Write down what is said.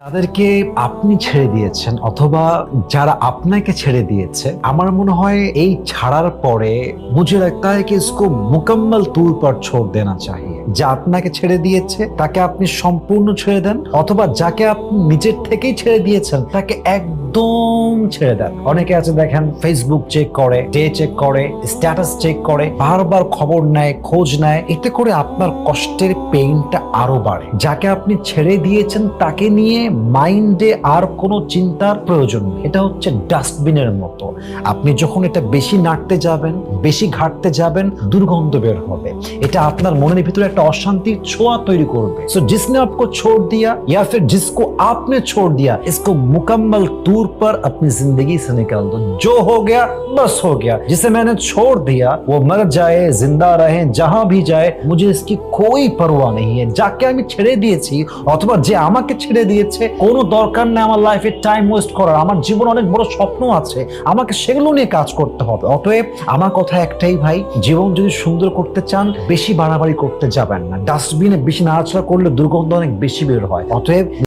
তাদেরকে আপনি ছেড়ে দিয়েছেন অথবা যারা আপনাকে ছেড়ে দিয়েছে, আমার মনে হয় এই ছাড়ার পরে মুঝে লাগতা হ্যাঁ কি ইসকো মুকম্মল তুর পর ছোড় দেনা চাই। যা আপনাকে ছেড়ে দিয়েছে, তাকে আপনি সম্পূর্ণ ছেড়ে দেন, অথবা যাকে আপনি নিজের থেকেই ছেড়ে দিয়েছেন, তাকে একদম ছেড়ে দেন। অনেকে আছে, দেখেন ফেসবুক চেক করে ডে চেক করে স্ট্যাটাস চেক করে, বারবার খবর নেয়, খোঁজ নেয়, এতে করে আপনার কষ্টের পেইনটা আরও বাড়ে। যাকে আপনি ছেড়ে দিয়েছেন, তাকে নিয়ে মাইন্ডে আর কোনো চিন্তার প্রয়োজন নেই। এটা হচ্ছে ডাস্টবিনের মতো। আপনি যখন এটা বেশি নাড়তে যাবেন, বেশি ঘাটতে যাবেন, দুর্গন্ধ বের হবে। এটা আপনার মনের ভিতরে একটা অশান্তির ছোঁয়া তৈরি করবে सो जिसने आपको छोड़ दिया या फिर जिसको आपने छोड़ दिया इसको मुकम्मल तौर पर अपनी जिंदगी से निकाल दो जो हो गया बस हो गया जिसे मैंने छोड़ दिया वो मर जाए जिंदा रहे जहां भी जाए मुझे इसकी कोई परवाह नहीं है যাকে আমি ছেড়ে দিয়েছি অথবা যে আমাকে ছেড়ে দিয়েছে কোনো দরকার নেই আমার লাইফে টাইম ওয়েস্ট করার আমার জীবন অনেক বড় স্বপ্ন আছে আমাকে সেগুলো নিয়ে কাজ করতে হবে অতএব আমার কথা একটাই ভাই জীবন যদি সুন্দর করতে চান বেশি বাড়াবাড়ি করতে যাবেন না। ডাস্টবিনে বেশি নাড়াচাড়া করলে দুর্গন্ধ অনেক বেশি বের হয়। অতএব